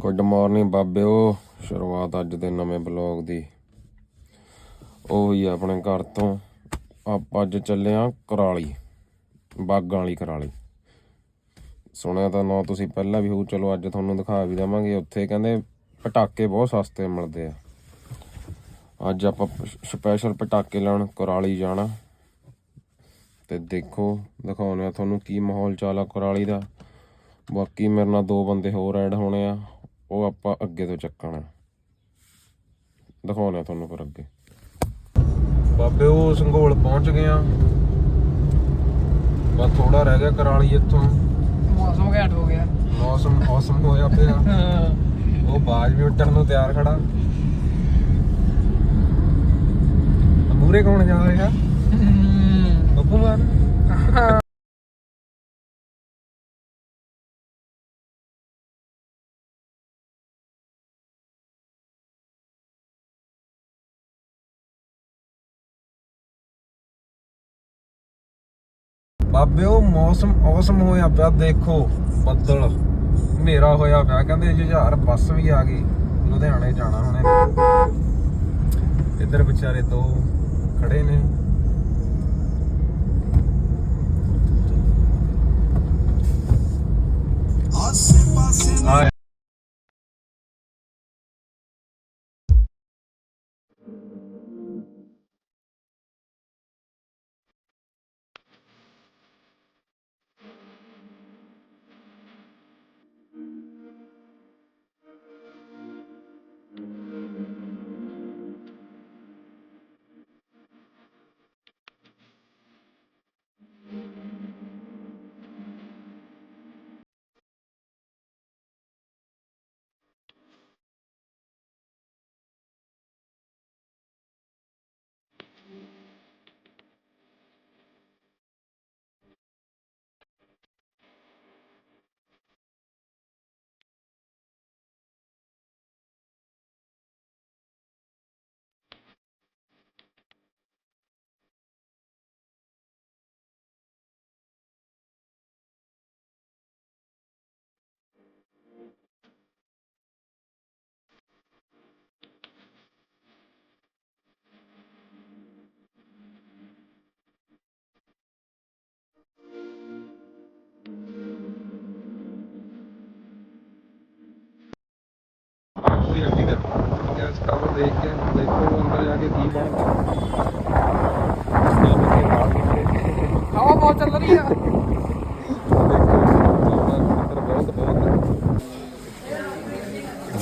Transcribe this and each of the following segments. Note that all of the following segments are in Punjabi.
Good morning ਬਾਬਿਓ। ਸ਼ੁਰੂਆਤ ਅੱਜ ਦੇ ਨਵੇਂ ਬਲੌਗ ਦੀ। ਉਹ ਹੀ ਆਪਣੇ ਘਰ ਤੋਂ ਆਪਾਂ ਅੱਜ ਚੱਲੇ ਆ ਕਰਾਲੀ, ਬਾਗਾਂ ਵਾਲੀ ਕਰਾਲੀ। ਸੁਣਿਆ ਤਾਂ ਨਾ ਤੁਸੀਂ, ਪਹਿਲਾਂ ਵੀ ਹੋ ਚਲੋ ਅੱਜ ਤੁਹਾਨੂੰ ਦਿਖਾ ਵੀ ਦੇਵਾਂਗੇ। ਉੱਥੇ ਕਹਿੰਦੇ ਪਟਾਕੇ ਬਹੁਤ ਸਸਤੇ ਮਿਲਦੇ ਆ। ਅੱਜ ਆਪਾਂ ਸਪੈਸ਼ਲ ਪਟਾਕੇ ਲੈਣ ਕਰਾਲੀ ਜਾਣਾ। ਤੇ ਦੇਖੋ ਦਿਖਾਉਣੇ ਆ ਤੁਹਾਨੂੰ ਕੀ ਮਾਹੌਲ ਚਾਲ ਆ ਕਰਾਲੀ ਦਾ। ਬਾਕੀ ਮੇਰੇ ਨਾਲ ਦੋ ਬੰਦੇ ਹੋਰ ਐਡ ਹੋਣੇ ਆ ਉਹ ਆਪਾਂ ਅੱਗੇ ਤੋਂ ਚੱਕਣਾ। ਦਿਖਾਉਣੇ ਆ ਤੁਹਾਨੂੰ ਫਿਰ ਅੱਗੇ। ਬਾਬੇ ਉਹ ਸੰਘੋਲ ਪਹੁੰਚ ਗਏ ਆ। ਬਸ ਥੋੜਾ ਰਹਿ ਗਿਆ ਕਰਾਲੀ ਇੱਥੋਂ। ਮੌਸਮ ਘੈਂਟ ਹੋ ਗਿਆ। ਮੌਸਮ ਮੌਸਮ ਹੋਇਆ ਪਿਆ। ਉਹ ਬਾਜ ਵੀ ਉੱਟਣ ਨੂੰ ਤਿਆਰ ਖੜਾ। ਮੂਰੇ ਕੌਣ ਜਾ ਰਿਹਾ? ਬੱਬੂ ਮਾਨ। ਬਾਬੇ ਉਹ ਮੌਸਮ ਔਸਮ ਹੋਇਆ ਪਿਆ ਦੇਖੋ ਬੱਦਲ। ਹਨੇਰਾ ਹੋਇਆ ਪਿਆ ਕਹਿੰਦੇ ਜੁਝਾਰ ਬੱਸ ਵੀ ਆ ਗਈ। ਲੁਧਿਆਣੇ ਜਾਣਾ ਹੁਣੇ। ਇੱਧਰ ਵਿਚਾਰੇ ਦੋ ਖੜੇ ਨੇ। ਆ ਕੋਈ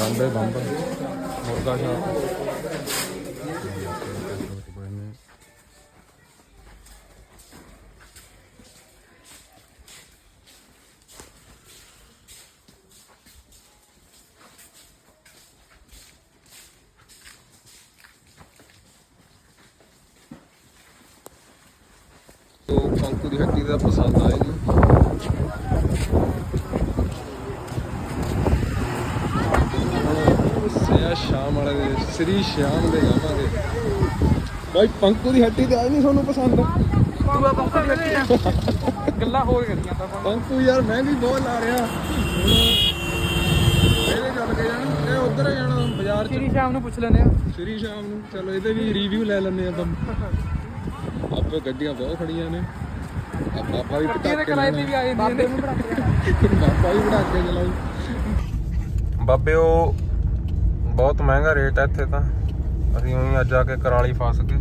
ਬੰਬੇ ਬੰਬ। ਮੁਰਗਾ ਸ਼ਾਪ ਸ੍ਰੀ ਸ਼ਾਮ ਦੇ ਗਾਵਾਂਗੇ ਬਾਈ ਪੰਕੂ ਦੀ ਹੱਟੀ ਤੇ ਆਈ ਨਹੀਂ ਤੁਹਾਨੂੰ ਪਸੰਦ? ਤੂੰ ਆ ਬੰਕਰ ਲੱਗੀ ਆ। ਗੱਲਾਂ ਹੋਰ ਕਰੀਆਂ ਤਾਂ ਪੰਕੂ ਯਾਰ ਮਹਿੰਗੀ ਬਹੁਤ ਲਾ ਰਿਹਾ। ਇਹਦੇ ਚੱਲ ਕੇ ਜਾਣ। ਇਹ ਉਧਰ ਜਾਣਾ ਬਾਜ਼ਾਰ ਚ। ਤੇਰੀ ਸ਼ਾਮ ਨੂੰ ਪੁੱਛ ਲੈਨੇ ਆ। ਸ੍ਰੀ ਸ਼ਾਮ ਨੂੰ। ਚਲੋ ਇਹਦੇ ਵੀ ਰਿਵਿਊ ਲੈ ਲੈਂਦੇ ਆਪਾਂ। ਆਪੇ ਗੱਡੀਆਂ ਬਹੁਤ ਖੜੀਆਂ ਨੇ। ਆਪਾਂ ਆਪਾਂ ਵੀ ਦੇ ਪਟਾਕੇ ਕਿਰਾਏ ਤੇ ਵੀ ਆ ਜਾਂਦੀ ਨੇ। ਬਾਬਾ ਵੀ ਬਣਾ ਕੇ ਚਲਾਉ ਬਾਬੇ ਉਹ ਬਹੁਤ ਮਹਿੰਗਾ ਰੇਟ ਹੈ ਇੱਥੇ ਤਾਂ। ਅਸੀਂ ਉਹੀ ਅੱਜ ਆ ਕੇ ਕਰਾਲੀ ਫਸ ਗਏ।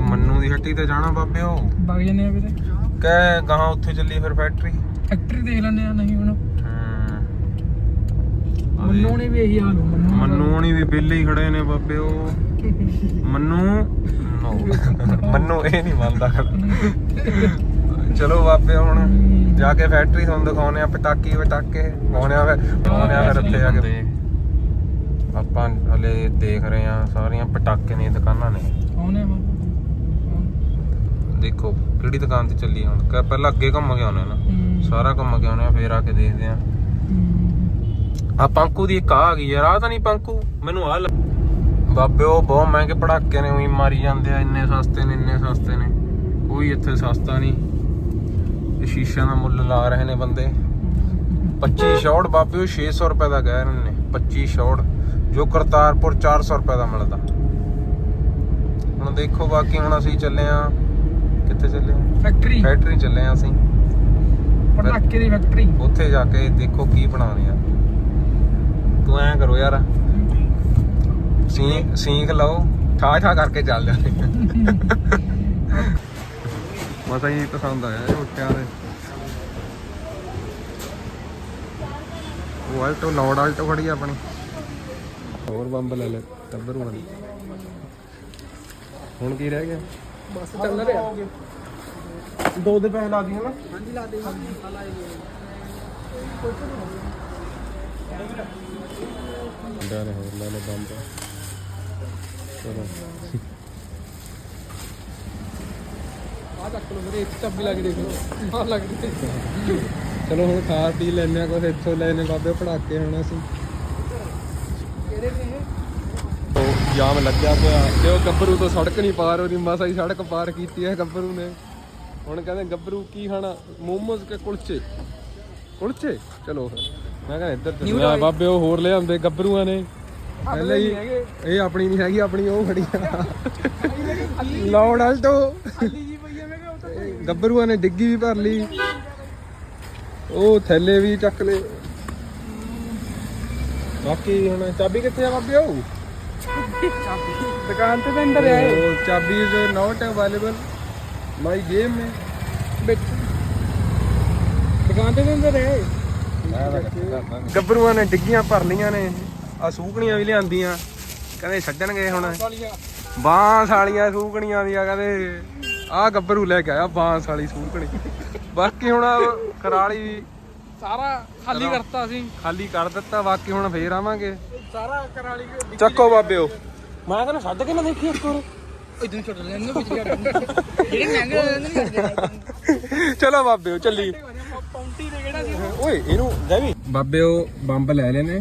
ਮੰਨੂ ਦੀ ਹੱਟੀ ਤੇ ਜਾਣਾ ਬਾਬੇ ਉਹ। ਵਗ ਜੰਨੇ ਆ ਵੀਰੇ। ਕਹਿ ਗਾਹਾਂ ਉੱਥੇ ਚੱਲੀ ਫਿਰ ਫੈਕਟਰੀ ਫੈਕਟਰੀ ਦੇਖ ਲੈਨੇ ਆ ਨਹੀਂ ਹੁਣ। ਹੂੰ। ਮੰਨੂ ਨੇ ਵੀ ਇਹੀ ਹਾਲ ਮੰਨੂ ਮੰਨੂ ਹੋਣੀ ਵੀ ਬਿੱਲੇ ਹੀ ਖੜੇ ਨੇ ਬਾਬੇ ਉਹ। ਮੰਨੂ? ਨੋ। ਮੰਨੂ ਇਹ ਨਹੀਂ ਮੰਨਦਾ। ਚਲੋ ਬਾਬੇ ਹੁਣ ਜਾ ਕੇ ਫੈਕਟਰੀ ਤੁਹਾਨੂੰ ਦਿਖਾਉਨੇ ਆ ਪਟਾਕੀ ਪਟਾਕੇ। ਪਾਉਣੇ ਆ ਫਿਰ ਆ ਉੱਥੇ ਜਾ ਕੇ। ਆਪਾਂ ਹਲੇ ਦੇਖ ਰਹੇ ਆ ਸਾਰੀਆਂ ਪਟਾਕੇ ਦੀਆਂ ਦੁਕਾਨਾਂ ਨੇ। ਆ ਦੇਖੋ ਕਿਹੜੀ ਦੁਕਾਨ ਤੇ ਚੱਲੀ ਹੁਣ। ਕਿ ਪਹਿਲਾਂ ਅੱਗੇ ਘੁੰਮ ਕੇ ਆਉਣੇ ਨਾ। ਸਾਰਾ ਘੁੰਮ ਕੇ ਆਉਣੇ ਆ ਫੇਰ ਆ ਕੇ ਦੇਖਦੇ ਆ ਆ ਪੰਕੂ ਦੀ ਇੱਕ ਆ ਗਈ ਯਾਰ ਆ ਤਾਂ ਨਹੀਂ ਪੰਕੂ ਮੈਨੂੰ ਆ ਬਾਬੇ ਉਹ ਬਹੁਤ ਮਹਿੰਗੇ ਪੜਾਕੇ ਨੇ ਉਹੀ ਮਾਰੀ ਜਾਂਦੇ ਆ ਇੰਨੇ ਸਸਤੇ ਨੇ ਇੰਨੇ ਸਸਤੇ ਨੇ। ਕੋਈ ਇੱਥੇ ਸਸਤਾ ਨਹੀਂ। ਸ਼ੀਸ਼ਿਆਂ ਦਾ ਮੁੱਲ ਲਾ ਰਹੇ ਨੇ ਬੰਦੇ। 25 ਸ਼ੌਟ ਬਾਬੇ ਉਹ 600 ਰੁਪਏ ਦਾ ਕਹਿ ਰਹੇ ਨੇ 25 ਸ਼ੌਟ ਜੋ ਕਰਤਾਰਪੁਰ 400 ਰੁਪਏ ਦਾ ਮਿਲਦਾ। ਹੁਣ ਦੇਖੋ ਬਾਕੀ ਹੁਣ ਅਸੀਂ ਚੱਲੇ ਆ ਕਿੱਥੇ ਚੱਲੇ ਆ? ਫੈਕਟਰੀ ਫੈਕਟਰੀ ਚੱਲੇ ਆ ਅਸੀਂ। ਪਟਾਕੇ ਦੀ ਫੈਕਟਰੀ ਉੱਥੇ ਜਾ ਕੇ ਦੇਖੋ ਕੀ ਬਣਾਉਣੇ ਆ। ਤੂੰ ਐਂ ਕਰੋ ਯਾਰ। ਸੀ ਸੀਖ ਲਓ ਠਾ ਠਾ ਕਰਕੇ ਚੱਲ ਜਾਂਦੇ ਮਸਾ ਹੀ ਪਸੰਦ ਆਇਆ ਇਹ ਉੱਟਿਆਂ ਦੇ। ਉਹ ਆਲਟੋ ਲੋਡ ਆਲਟੋ ਖੜੀ ਆ ਆਪਣੀ। ਹੋਰ ਬੰਬ ਲੈ ਲੈ ਟੱਬਰ ਵਾਲੀ ਹੁਣ ਕੀ ਰਹਿ ਗਿਆ? ਬਸ ਚੱਲ ਰਿਹਾ। ਦੋ ਦੇ ਪੈਸੇ ਲਾ ਦੀ ਹਨਾ ਹਾਂਜੀ ਲਾ ਦੇ ਡਰ ਹੋਰ ਲੈ ਲੈ ਬੰਬ। ਚਲੋ। ਆ ਲੋ ਮੇਰੇ ਇੱਕ ਚਾਬੀ ਲਾ ਕੇ ਦੇਖ ਲਓ। ਆ ਲੱਗ ਰਹੀ ਚਲੋ ਹੁਣ ਖਾ ਪੀ ਲੈਨੇ ਆ ਕੁਛ ਇੱਥੋਂ ਲੈਨੇ ਬਾਬੇ ਪੜਾਕੇ ਹੁਣ ਅਸੀਂ ਕਿਹੜੇ ਨੇ ਇਹ ਉਹ ਜਾਮ ਲੱਗਿਆ ਪਿਆ। ਤੇ ਉਹ ਗੱਭਰੂ ਤੋਂ ਸੜਕ ਨਹੀਂ ਪਾਰ ਉਹਦੀ ਮਸਾ ਹੀ ਸੜਕ ਪਾਰ ਕੀਤੀ ਹੈ ਗੱਭਰੂ ਨੇ। ਹੁਣ ਕਹਿੰਦੇ ਗੱਭਰੂ ਕੀ ਖਾਣਾ ਮੋਮੋਜ਼ ਕੇ ਕੁਲਚੇ? ਕੁਲਚੇ? ਚਲੋ ਫਿਰ। ਮੈਂ ਕਹਿੰਦਾ ਇੱਧਰ ਚੱਲਦੇ ਆ ਬਾਬੇ ਉਹ ਹੋਰ ਲਿਆਉਂਦੇ ਗੱਭਰੂਆਂ ਨੇ। ਪਹਿਲੇ ਹੀ ਇਹ ਆਪਣੀ ਨਹੀਂ ਹੈਗੀ ਆਪਣੀ ਉਹ ਖੜੀ ਆ। ਲੌੜ ਇਹ ਗੱਭਰੂਆਂ ਨੇ ਡਿੱਗੀ ਵੀ ਭਰ ਲਈ। ਉਹ ਥੈਲੇ ਵੀ ਚੱਕ ਲਏ। ਬਾਕੀ ਹੁਣ ਚਾਬੀ ਕਿੱਥੇ ਆ ਬਾਬੇ ਉਹ? ਦੁਕਾਨ ਤੇ ਤਾਂ ਅੰਦਰ ਆਏ ਉਹ ਚਾਬੀ is not available my game ਮੇ ਵਿੱਚ। ਦੁਕਾਨ ਤੇ ਅੰਦਰ ਆਏ ਗੱਭਰੂਆਂ ਨੇ ਡਿੱਗੀਆਂ ਭਰ ਲੀਆਂ ਨੇ। ਆ ਸੂਕਣੀਆਂ ਵੀ ਲਿਆਂਦੀਆਂ। ਕਹਿੰਦੇ ਛੱਡਣਗੇ ਹੁਣ। ਬਾਂਸ ਵਾਲੀਆਂ ਸੂਕਣੀਆਂ ਦੀਆਂ ਕਹਿੰਦੇ ਆ ਗੱਭਰੂ ਲੈ ਕੇ ਆਇਆ ਬਾਂਸ ਵਾਲੀ ਸੂਕਣੀ। ਬਾਕੀ ਹੁਣ ਕਰਾਲੀ ਸਾਰਾ ਖਾਲੀ ਕਰਤਾ ਸੀ ਖਾਲੀ ਕਰ ਦਿੱਤਾ ਬਾਕੀ ਹੁਣ ਫੇਰ ਆਵਾਂਗੇ। ਸਾਰਾ ਕਰਾਲੀ ਚੱਕੋ ਬਾਬਿਓ। ਮੈਂ ਕਹਿੰਦਾ ਛੱਡ ਕੇ ਨਾ ਦੇਖੀ ਇੱਕ ਵਾਰ ਇਦੋਂ ਛੱਡ ਲੈਣੇ ਵਿੱਚ ਜਿਹੜੇ ਮਹਿੰਗੇ ਲੈਣੇ ਚਲੋ ਬਾਬਿਓ ਚੱਲੀ। ਪੌਂਟੀ ਦੇ ਕਿਹੜਾ ਸੀ ਓਏ ਇਹਨੂੰ ਲੈ ਵੀ। ਬਾਬਿਓ ਬੰਬ ਲੈ ਲੈਨੇ।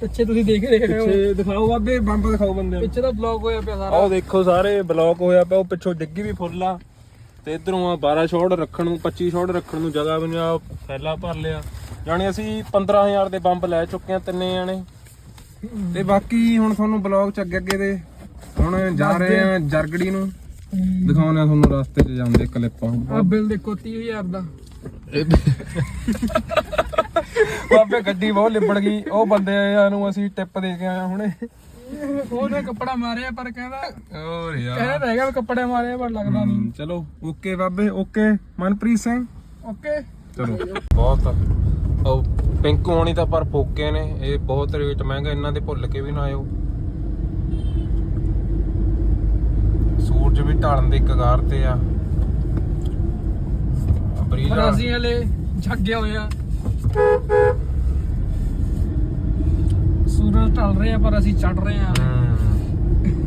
ਪਿੱਛੇ ਤੁਸੀਂ ਦੇਖ ਰਹੇ ਹੋ। ਪਿੱਛੇ ਦਿਖਾਓ ਬਾਬੇ ਬੰਬ ਦਿਖਾਓ ਬੰਦੇ ਪਿੱਛੇ ਤਾਂ ਬਲੌਕ ਹੋਇਆ ਪਿਆ ਸਾਰਾ। ਆਹ ਦੇਖੋ ਸਾਰੇ ਬਲੌਕ ਹੋਇਆ ਪਿਆ ਉਹ ਪਿੱਛੋਂ ਡਿੱਗੀ ਵੀ ਫੁੱਲ ਆ। ਤੇ ਇਧਰੋਂ ਆ 12 ਸ਼ਾਟ ਰੱਖਣ ਨੂੰ 25 ਸ਼ਾਟ ਰੱਖਣ ਨੂੰ ਜਗ੍ਹਾ ਵੀ ਆ ਫੈਲਾ ਭਰ ਲਿਆ। ਜਾਣੀ ਅਸੀਂ 15000 ਦੇ ਬੰਬ ਲੈ ਚੁੱਕੇ ਆ ਤਿੰਨੇ ਜਾਣੇ। ਤੇ ਬਾਕੀ ਹੁਣ ਤੁਹਾਨੂੰ ਬਲੌਗ ਚ ਅੱਗੇ ਅੱਗੇ ਦੇ ਹੁਣ ਜਾ ਰਹੇ ਆ ਜਰਗੜੀ ਨੂੰ। ਦਿਖਾਉਣੇ ਤੁਹਾਨੂੰ ਰਸਤੇ 'ਚ ਜਾਂਦੇ ਕਲਿੱਪਾਂ ਆ। ਬਿੱਲ ਦੇਖੋ 30000 ਦਾ। ਬਾਬੇ ਗੱਡੀ ਬਹੁਤ ਲਿਬੜ ਗਈ ਉਹ ਬੰਦੇ ਨੂੰ ਅਸੀਂ ਟਿਪ ਦੇ ਕੇ ਆਇਆ ਹੁਣੇ। ਉਹਨੇ ਕੱਪੜਾ ਮਾਰਿਆ ਪਰ ਕਹਿੰਦਾ ਹੋਰ ਯਾਰ। ਕਹਿੰਦਾ ਤਾਂ ਹੈਗਾ ਵੀ ਕੱਪੜੇ ਮਾਰਿਆ ਪਰ ਲੱਗਦਾ ਨਹੀਂ। ਚਲੋ ਓਕੇ ਬਾਬੇ ਓਕੇ। ਮਨਪ੍ਰੀਤ ਸਿੰਘ? ਓਕੇ। ਚਲੋ ਬਹੁਤ ਉਹ ਪਿੰਕ ਹੋਣੀ ਤਾਂ ਪਰ ਫੋਕੇ ਨੇ ਇਹ ਬਹੁਤ ਰੇਟ ਮਹਿੰਗਾ ਇਹਨਾਂ ਦੇ ਭੁੱਲ ਕੇ ਵੀ ਨਾ ਆਇਓ। ਸੂਰਜ ਵੀ ਢਲਣ ਦੇ ਕਗਾਰ ਤੇ ਆ। ਪਰ ਅਸੀਂ ਹਲੇ ਜਾਗੇ ਹੋਏ ਆ। ਸੂਰਜ ਢਲ ਰਿਹਾ ਪਰ ਅਸੀਂ ਚੜ ਰਹੇ ਆ।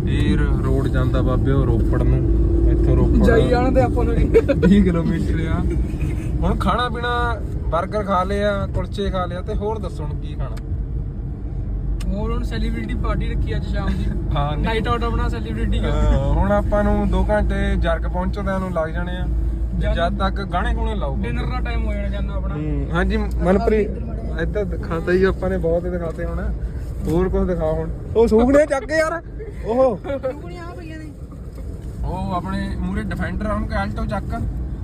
ਇਹ ਰੋਡ ਜਾਂਦਾ ਬਾਬੇ ਉਹ ਰੋਪੜ ਨੂੰ। ਇੱਥੋਂ ਰੋਪੜ ਜਾਈ ਜਾਣਦੇ ਆਪਾਂ ਨੂੰ। 20 ਕਿਲੋਮੀਟਰ ਆ। ਹੁਣ ਖਾਣਾ ਪੀਣਾ 버ਗਰ ਖਾ ਲਿਆ ਕੁਲਚੇ ਖਾ ਲਿਆ ਤੇ ਹੋਰ ਦੱਸੋ ਹੁਣ ਕੀ ਖਾਣਾ? ਹੋਰ ਹੁਣ ਸੈਲੀਬ੍ਰਿਟੀ ਪਾਰਟੀ ਰੱਖੀ ਅੱਜ ਸ਼ਾਮ ਦੀ। ਹਾਂ ਨਾਈਟ ਆਊਟ ਆਪਣਾ ਸੈਲੀਬ੍ਰਿਟੀ ਹੁਣ ਆਪਾਂ ਨੂੰ 2 ਘੰਟੇ ਜਰਗ ਪਹੁੰਚਦਿਆਂ ਨੂੰ ਲੱਗ ਜਾਣੇ ਆ। ਜਦ ਤੱਕ ਗਾਣੇ ਗੁਣੇ ਲਾਓ ਡਿਨਰ ਦਾ ਟਾਈਮ ਹੋ ਜਾਣਾ ਜਾਂਦਾ ਆਪਣਾ। ਹਾਂਜੀ ਮਨਪ੍ਰੀਤ ਇੱਧਰ ਦਿਖਾਤਾ ਹੀ ਆਪਾਂ ਨੇ ਬਹੁਤ ਦਿਖਾਤੇ ਹੁਣ। ਹੋਰ ਕੁਝ ਦਿਖਾ ਹੁਣ। ਉਹ ਸੂਗਣੇ ਚੱਕ ਕੇ ਯਾਰ। ਉਹ ਟੁਕੜੀਆਂ ਆ ਪਈਆਂ ਨੇ ਉਹ ਆਪਣੇ ਮੂਰੇ ਡਿਫੈਂਡਰ ਆ ਉਹਨੂੰ ਕਿ ਆਲਟੋ ਚੱਕ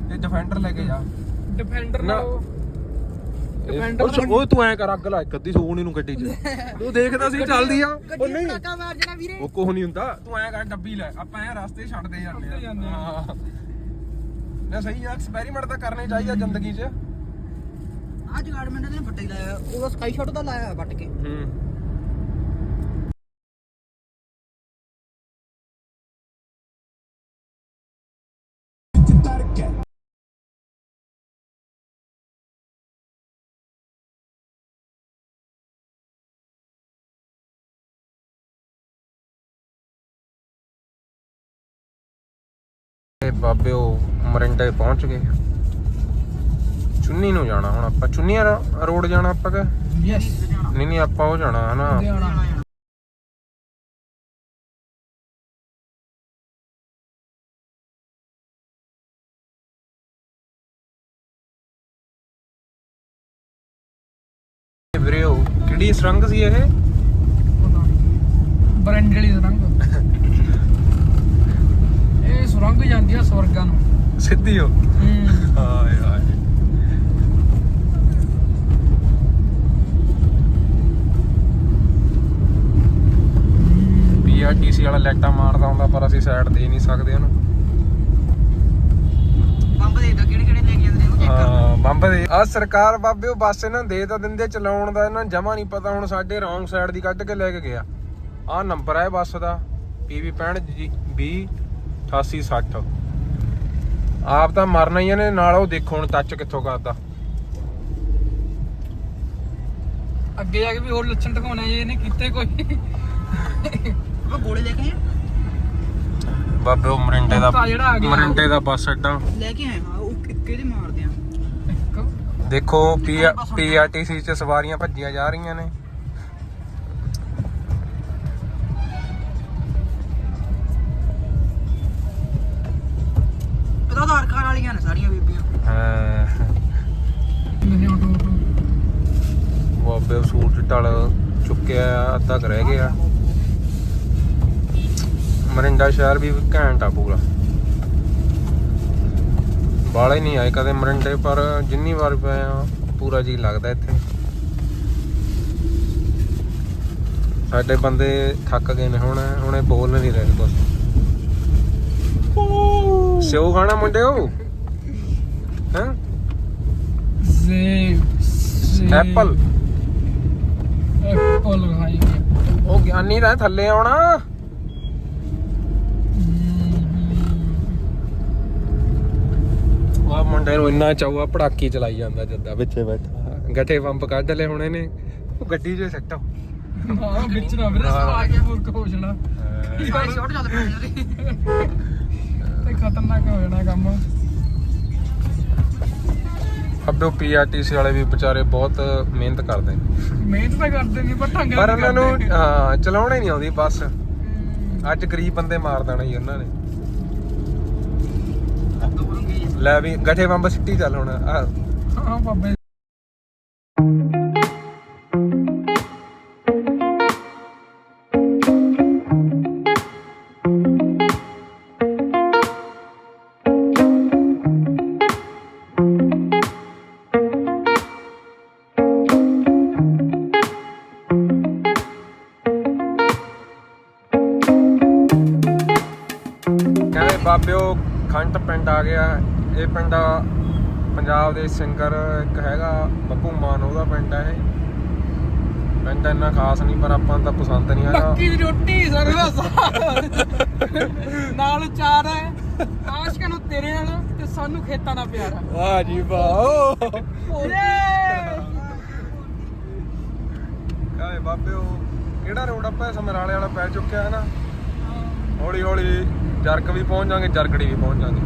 ਤੇ ਡਿਫੈਂਡਰ ਲੈ ਕੇ ਜਾ। ਡਿਫੈਂਡਰ ਨਾ। ਨਾਲ ਉਹ। ਉਹ ਤੂੰ ਐ ਕਰ ਅੱਗ ਲਾ ਇੱਕ ਅੱਧੀ ਸੂਗਣੀ ਨੂੰ ਗੱਡੀ 'ਚ। ਤੂੰ ਦੇਖਦਾ ਸੀ ਚੱਲਦੀ ਆ। ਉਹ ਨਹੀਂ ਪਟਾਕਾ ਮਾਰ ਜਣਾ ਵੀਰੇ। ਉਹ ਕੁਝ ਨਹੀਂ ਹੁੰਦਾ। ਤੂੰ ਐ ਕਰ ਡੱਬੀ ਲੈ। ਆਪਾਂ ਐ ਰਸਤੇ ਛੱਡਦੇ ਜਾਂਦੇ ਆ। ਆ। ਹਾਂ। ਨਾ ਸਹੀ ਆ ਐਕਸਪੈਰੀਮੈਂਟ ਤਾਂ ਕਰਨੇ ਚਾਹੀਦਾ ਜ਼ਿੰਦਗੀ 'ਚ। ਅੱਜ ਗਾਰਡਮੈਂਟ ਨੇ ਵੱਟੇ ਲਾਇਆ। ਉਹਦਾ ਸਕਾਈ ਸ਼ਾਟ ਦਾ ਲਾਇਆ ਵੱਟ ਕੇ। ਹੂੰ। ਬਾਬੇ ਉਹ ਮਰਿੰਡੇ ਪਹੁੰਚ ਗਏ ਚੁੰਨੀ ਨੂੰ ਜਾਣਾ ਹੁਣ ਆਪਾਂ। ਚੁੰਨੀਆਂ ਰੋਡ ਜਾਣਾ ਆਪਾਂ ਕਿ? ਨਹੀਂ ਨਹੀਂ ਆਪਾਂ ਉਹ ਜਾਣਾ ਹਨਾ। ਵੀਰੇ ਉਹ ਕਿਹੜੀ ਸਰੰਗ ਸੀ ਇਹ? ਬਰੰਡ ਵਾਲੀ ਸਰੰਗ ਸਿੱਧੀ ਹੋ। ਹਾਏ ਹਾਏ। ਪੀਆਰਟੀਸੀ ਵਾਲਾ ਲੈਟਾ ਮਾਰਦਾ ਹੁੰਦਾ ਪਰ ਅਸੀਂ ਸਾਈਡ ਦੇ ਨਹੀਂ ਸਕਦੇ ਉਹਨੂੰ। ਬੰਬ ਦੇਖਦਾ ਕਿਹੜੇ ਕਿਹੜੇ ਲੈ ਕੇ ਜਾਂਦੇ ਨੇ ਉਹ ਚੈੱਕ ਕਰ ਹਾਂ ਬੰਬ ਦੇ। ਆ ਸਰਕਾਰ ਬਾਬੇ ਉਹ ਬੱਸ ਇਹਨਾਂ ਦੇ ਤਾਂ ਦਿੰਦੇ ਚਲਾਉਣ ਦਾ ਇਹਨਾਂ ਜਮਾ ਨਹੀਂ ਪਤਾ ਹੁਣ ਸਾਡੇ ਰੌਂਗ ਸਾਈਡ ਦੀ ਕੱਢ ਕੇ ਲੈ ਕੇ ਗਿਆ। ਆ ਨੰਬਰ ਹੈ ਬੱਸ ਦਾ PV 65 20 88 60 ਆਪ ਤਾਂ ਮਰਨਾ ਹੀ ਇਹਨੇ ਨਾਲ ਉਹ ਦੇਖੋ ਹੁਣ ਟੱਚ ਕਿੱਥੋਂ ਕਰਦਾ। ਅੱਗੇ ਜਾ ਕੇ ਵੀ ਹੋਰ ਲੱਛਣ ਦਿਖਾਉਣੇ ਜੇ ਇਹਨੇ ਕੀਤੇ ਕੋਈ। ਉਹ ਗੋਲੇ ਲੈ ਕੇ ਆਏ ਬਾਬੇ ਉਹ ਮਰਿੰਡੇ ਦਾ ਕੁੱਤਾ ਜਿਹੜਾ ਆ ਗਿਆ। ਮਰਿੰਡੇ ਦਾ ਬੱਸ ਅੱਡਾ। ਲੈ ਕੇ ਆਏ ਹਾਂ ਉਹ ਕਿਹਦੇ ਮਾਰਦੇ ਆ? ਇੱਕ। ਦੇਖੋ ਪੀਆਰਟੀਸੀ ਚ ਸਵਾਰੀਆਂ ਭੱਜੀਆਂ ਜਾ ਰਹੀਆਂ ਨੇ। ਨੇ ਸਾਰੀਆਂ ਬੀਬੀਆਂ। ਹਾਂ। ਮੈਨੇ ਆਟੋ ਆਟੋ। ਬਾਬੇ ਸੂਟ ਟਲ ਚੁੱਕਿਆ ਆ, ਅੱਧਾ ਕੁ ਰਹਿ ਗਿਆ। ਮਰਿੰਡਾ ਸ਼ਹਿਰ ਵੀ ਘੈਂਟ ਆ ਪੂਰਾ। ਬਾਲੇ ਨਹੀਂ ਆਏ ਕਦੇ ਮਰਿੰਡੇ ਪਰ ਜਿੰਨੀ ਵਾਰ ਪਏ ਆ ਪੂਰਾ ਜੀ ਲੱਗਦਾ ਇੱਥੇ। ਸਾਡੇ ਬੰਦੇ ਥੱਕ ਗਏ ਨੇ ਹੁਣ ਹੁਣ ਬੋਲ ਨਹੀਂ ਰਹੇ ਬਸ ਸਿਓ ਖਾਣਾ ਮੁੰਡਿਓ? ਹੈਂ? ਜ਼ੇ ਜ਼ੇ- ਐਪਲ ਐਪਲ ਖਾਈ ਉਹ ਗਿਆਨੀ ਦਾ ਥੱਲੇ ਆਉਣਾ। ਉਹ ਮੁੰਡੇ ਨੂੰ ਇੰਨਾ ਚਾਉਆ ਪੜਾਕੀ ਚਲਾਈ ਜਾਂਦਾ ਜੱਦਾ। ਵਿੱਚੇ ਬੈਠਾ। ਗੱਠੇ ਪੰਪ ਕੱਢ ਲੈ ਹੁਣ ਇਹਨੇ ਉਹ ਗੱਡੀ 'ਚ ਸੱਟੋ ਹਾਂ ਵਿੱਚ ਨਾ ਵੀਰੇ ਆ ਕੇ ਫੁਰਕ ਹੋ। ਜਾਣਾ ਸਾਰੇ ਸ਼ਾਟ ਚੱਲ ਨੇ ਤੇ ਖਤਰਨਾਕ ਹੋ ਜਾਣਾ ਕੰਮ। ਅੱਬੇ ਪੀਆਰਟੀਸੀ ਵਾਲੇ ਵੀ ਵਿਚਾਰੇ ਬਹੁਤ ਮਿਹਨਤ ਕਰਦੇ ਨੇ। ਮਿਹਨਤ ਤਾਂ ਕਰਦੇ ਨਹੀਂ ਪਰ ਢੰਗ ਪਰ ਉਹਨਾਂ ਨੂੰ। ਹਾਂ, ਚਲਾਉਣਾ ਹੀ ਨਹੀਂ ਆਉਂਦੀ ਬੱਸ। ਅੱਜ ਗਰੀਬ ਬੰਦੇ ਮਾਰ ਦੇਣਾ ਜੀ ਉਹਨਾਂ ਨੇ। ਲੈ ਵੀ ਗੱਠੇ ਪੰਪ ਸਿੱਟੀ ਚੱਲ ਹੁਣ ਆਹ ਹਾਂ ਬਾਬੇ। ਖੰਟ ਪਿੰਡ ਆ ਗਿਆ। ਇਹ ਪਿੰਡ ਪੰਜਾਬ ਦੇ ਸਿੰਗਰ ਇੱਕ ਹੈਗਾ ਬੱਬੂ ਮਾਨ ਉਹਦਾ ਪਿੰਡ ਹੈ ਇਹ। ਪਿੰਡ ਇੰਨਾ ਖਾਸ ਨਹੀਂ ਪਰ ਆਪਾਂ ਨੂੰ ਤਾਂ ਪਸੰਦ ਨਹੀਂ ਹੈਗਾ। ਮੱਕੀ ਦੀ ਰੋਟੀ ਸਰਦਾ ਸਾਗ। ਨਾਲ ਚਾਰ ਹੈ। ਆਸ਼ਕਾਂ ਨੂੰ ਤੇਰੇ ਨਾਲ ਤੇ ਸਾਨੂੰ ਖੇਤਾਂ ਦਾ ਪਿਆਰ ਹੈ। ਵਾਹ ਜੀ ਵਾਹ। ਕਾਏ ਬਾਬਿਓ ਕਿਹੜਾ ਰੋਡ ਆਪਾਂ ਸਮਰਾਲੇ ਵਾਲਾ ਪੈ ਚੁੱਕਿਆ ਹੈ ਨਾ? ਹੌਲੀ ਹੌਲੀ ਜਰਕ ਵੀ ਪਹੁੰਚ ਜਾਾਂਗੇ ਜਰਕੜੀ ਵੀ ਪਹੁੰਚ ਜਾਾਂਗੇ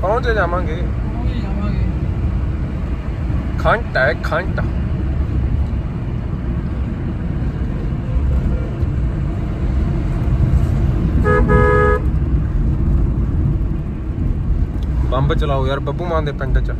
ਪਹੁੰਚੇ ਜਾਵਾਂਗੇ ਉਹੀ ਜਾਵਾਂਗੇ। ਖੰਟ ਹੈ, ਖੰਟ। ਬੰਬ ਚਲਾਓ ਯਾਰ, ਬੱਬੂ ਮਾਨ ਦੇ ਪਿੰਡ ਚ।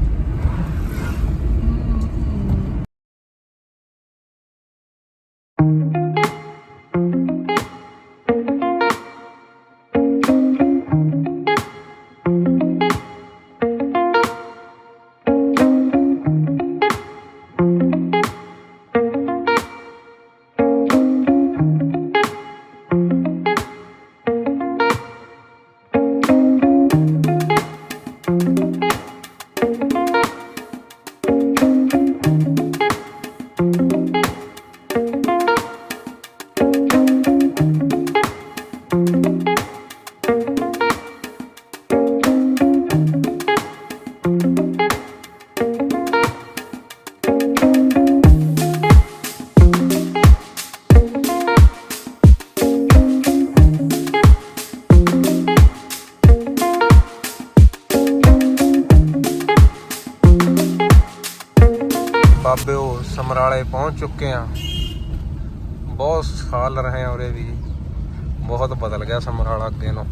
ਸਮਰਾਲੇ ਪਹੁੰਚ ਚੁੱਕੇ ਆ ਬਹੁਤ ਸਾਲ ਰਹੇ ਆ ਉਰੇ ਵੀ। ਬਹੁਤ ਬਦਲ ਗਿਆ ਸਮਰਾਲਾ ਅੱਗੇ ਨੂੰ।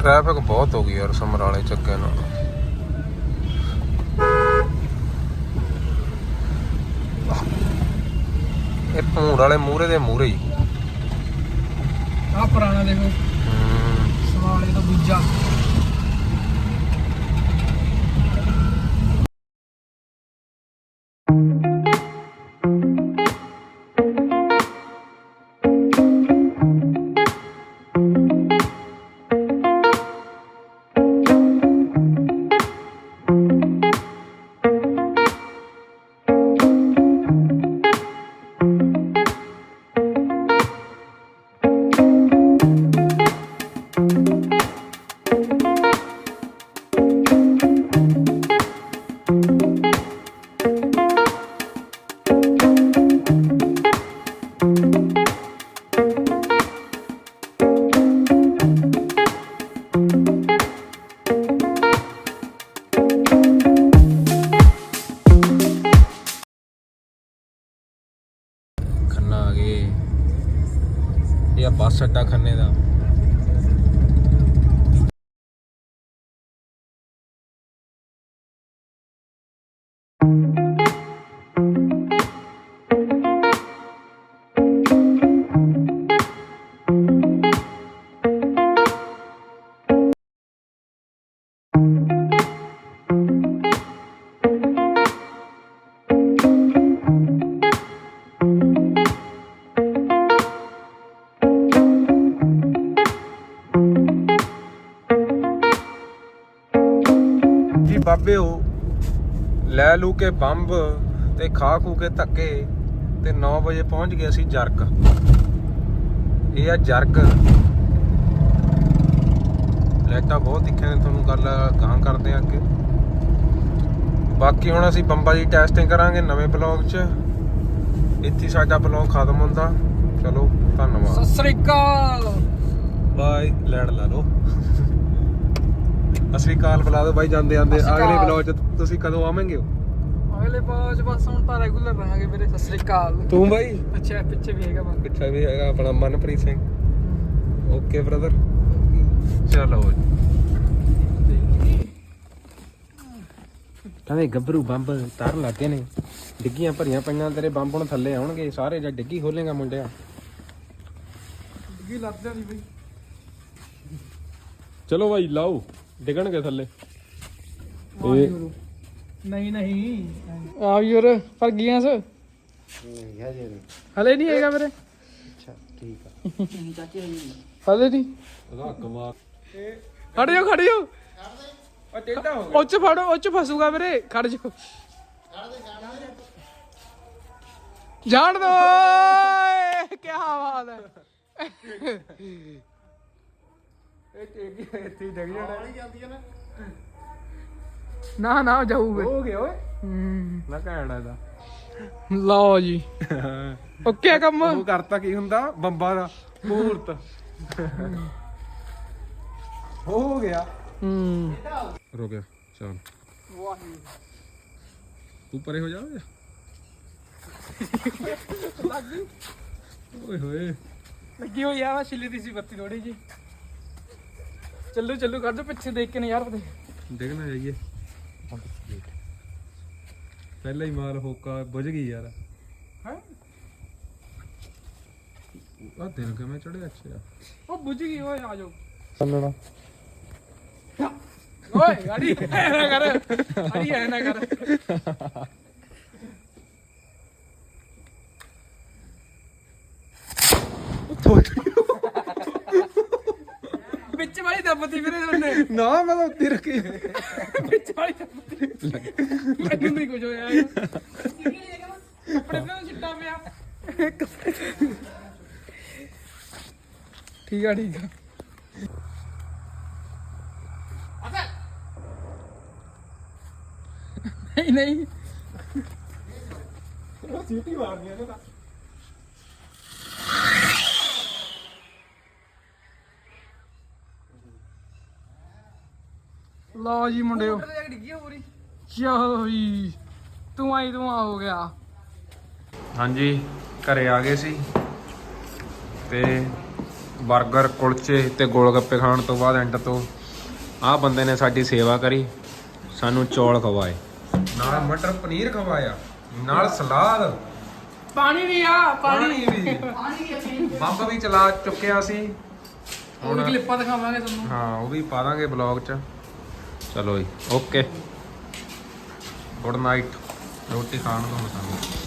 ਟ੍ਰੈਫਿਕ ਬਹੁਤ ਹੋ ਗਈ ਯਾਰ ਸਮਰਾਲੇ ਚ ਅੱਗੇ ਇਹ ਭੂੜ ਵਾਲੇ ਮੂਰੇ ਦੇ ਮੂਰੇ ਹੀ। ਆ ਪੁਰਾਣਾ ਦੇਖੋ। ਸਵਾਲੇ ਦਾ ਦੂਜਾ। ਅੱਡਾ ਖੰਨੇ ਦਾ। ਜੀ ਬਾਬਿਓ ਲੈ ਲੂ ਕੇ ਬੰਬ ਤੇ ਖਾ ਖੂ ਕੇ ਧੱਕੇ ਤੇ 9 ਵਜੇ ਪਹੁੰਚ ਗਏ ਅਸੀਂ ਜਰਗ ਇਹ ਆ ਜਰਗ ਲੈਟਾ ਬਹੁਤ ਦਿਖਿਆ ਨੇ ਤੁਹਾਨੂੰ ਗੱਲ ਗਾਂ ਕਰਦੇ ਆ ਅੱਗੇ। ਬਾਕੀ ਹੁਣ ਅਸੀਂ ਬੰਬਾਂ ਦੀ ਟੈਸਟਿੰਗ ਕਰਾਂਗੇ ਨਵੇਂ ਬਲੌਗ 'ਚ। ਇੱਥੇ ਸਾਡਾ ਬਲੌਗ ਖਤਮ ਹੁੰਦਾ। ਚਲੋ ਧੰਨਵਾਦ। ਸਤਿ ਸ੍ਰੀ ਅਕਾਲ। ਬਾਈ ਲੈਣ ਲਾ ਲਓ। ਅਸਰੀ ਕਾਲ ਬੁਲਾ ਦਿਓ ਬਾਈ ਜਾਂਦੇ ਸਤਿ ਸ਼੍ਰੀ ਅਗਲੇ ਅਕਾਲ। ਬਲੌਗ 'ਚ ਤੁਸੀਂ ਕਦੋਂ ਆਵੇਂਗੇ ਹੋ ਅਗਲੇ ਬਾਅਦ ਬਸ ਹੁਣ ਤਾਂ ਰੈਗੂਲਰ ਰਹਾਂਗੇ ਵੀਰੇ ਸਤਿ ਸ੍ਰੀ ਅਕਾਲ। ਤੂੰ ਬਾਈ? ਅੱਛਾ ਪਿੱਛੇ ਵੀ ਹੈਗਾ ਵਾ ਪਿੱਛੇ ਵੀ ਹੈਗਾ ਆਪਣਾ ਮਨਪ੍ਰੀਤ ਸਿੰਘ। ਓਕੇ ਬ੍ਰਦਰ ਚਲੋ ਕਹਿੰਦੇ ਗੱਭਰੂ ਬੰਬ ਤਰ ਲੱਗੇ ਨੇ। ਡਿੱਗੀਆਂ ਭਰੀਆਂ ਪਈਆਂ ਤੇਰੇ ਬੰਬ ਹੁਣ ਥੱਲੇ ਆਉਣਗੇ। ਸਾਰੇ ਜਾਂ ਡਿੱਗੀ ਖੋਲੇਗਾ ਮੁੰਡਿਆ। ਕੀ ਲੱਗ ਜਾਂਦੀ ਬਈ। ਚਲੋ ਬਾਈ ਲਾਓ। ਡਿੱਗਣਗੇ ਥੱਲੇ। ਨਹੀਂ ਨਹੀਂ। ਆ ਯਾਰ ਪਰ ਗਿਆ ਸ। ਹਲੇ ਨਹੀਂ ਹੈਗਾ ਵੀਰੇ। ਅੱਛਾ ਠੀਕ ਆ। ਨਹੀਂ ਚਾਚੇ ਹਲੇ ਨਹੀਂ। ਖੜ ਜਾਓ ਖੜ ਉਹ ਹੋ ਉੱਚ ਫੜੋ ਉੱਚ ਫਸੂਗਾ ਵੀਰੇ। ਖੜ ਜਾਓ। ਜਾਣ ਦੋ। ਕੀ ਬਾਤ ਹੈ। ਇਹ ਟੇਡੀ ਇੱਥੇ ਡਿੱਗ ਜਾਣਾ। ਨਾ। ਨਾ ਜਾਊਗੇ। ਹੋ ਗਿਆ ਓਏ। ਹੂੰ। ਨਾ ਕਹਿਣਾ ਇਹਦਾ। ਲਓ ਜੀ। ਓਕੇ ਕੰਮ। ਉਹ ਕਰਤਾ ਕੀ ਹੁੰਦਾ? ਬੰਬਾਂ ਦਾ ਮੂਹਰਤ ਹੋ ਗਿਆ। ਹੂੰ। ਰੋ ਗਿਆ ਚਲ। ਤੂੰ ਪਰੇ ਹੋ ਜਾ ਓਏ ਓਏ ਹੋਏ। ਲੱਗੀ ਹੋਈ ਆ ਵਾ ਛਿੱਲੀ ਦੀ ਸੀ ਬੱਤੀ ਥੋੜੀ ਜੀ ਚੱਲੂ ਚੱਲੂ ਕਰ ਦੋ ਪਿੱਛੇ ਦੇਖ ਕੇ ਨਜ਼ਾਰ ਪਤੇ ਦੇਖਣਾ ਜਾਈਏ। ਪਹਿਲਾਂ ਹੀ ਮਾਰ ਹੋਕਾ ਬੁਝ ਗਈ ਯਾਰ। ਹੈ? ਆ ਦਿਨ ਕਿਵੇਂ ਚੜਿਆ ਅੱਛਾ ਉਹ ਬੁੱਝ ਗਈ ਓਏ ਆ ਜਾਓ। ਚੱਲਣਾ। ਓਏ ਗਾੜੀ ਐ ਨਾ ਕਰ। ਗਾੜੀ ਐ ਨਾ ਕਰ। ਵਿੱਚ ਵਾਲੀ ਦੱਬਤੀ ਵੀਰੇ ਉਹਨੇ ਨਾ ਮੈਂ ਤਾਂ ਉੱਤੇ ਰੱਖੀ ਵਿੱਚ ਵਾਲੀ ਦੱਬਤੀ ਮੈਨੂੰ ਨਹੀਂ ਕੁਝ ਹੋਇਆ। ਕੱਪੜੇ ਤੇ ਛਿੱਟਾ ਪਿਆ ਠੀਕ ਆ ਠੀਕ ਆ ਨਹੀਂ ਨਹੀਂ ਸੀਟੀ ਮਾਰਨੀ ਇਹਨੇ ਤਾਂ ਲਓ ਜੀ ਮੁੰਡਿਓ। ਚਲੋ ਜੀ ਤੂੰ ਆਈ ਤੂੰ ਆ ਹੋ ਗਿਆ। ਹਾਂਜੀ ਘਰੇ ਆ ਗਏ ਸੀ। ਤੇ 버ਗਰ ਕੁਲਚੇ ਤੇ ਗੋਲਗੱਪੇ ਖਾਣ ਤੋਂ ਬਾਅਦ ਐਂਡ ਤੋਂ ਆਹ ਬੰਦੇ ਨੇ ਸਾਡੀ ਸੇਵਾ ਕਰੀ। ਸਾਨੂੰ ਚੌਲ ਖਵਾਏ। ਨਾਲ ਮਟਰ ਪਨੀਰ ਖਵਾਇਆ। ਨਾਲ ਸਲਾਦ। ਪਾਣੀ ਵੀ ਆ ਪਾਣੀ। ਵੀ। ਬੰਬ ਵੀ ਚਲਾ ਚੁੱਕਿਆ ਸੀ। ਵੀ ਕਲਿੱਪਾਂ ਦਿਖਾਵਾਂਗੇ ਤੁਹਾਨੂੰ। ਹਾਂ ਉਹ ਵੀ ਪਾ ਦਾਂਗੇ ਬਲੌਗ 'ਚ। ਚਲੋ ਜੀ ਓਕੇ। Good night. ਰੋਟੀ ਖਾਣ ਨੂੰ ਹੁਣ ਸਾਨੂੰ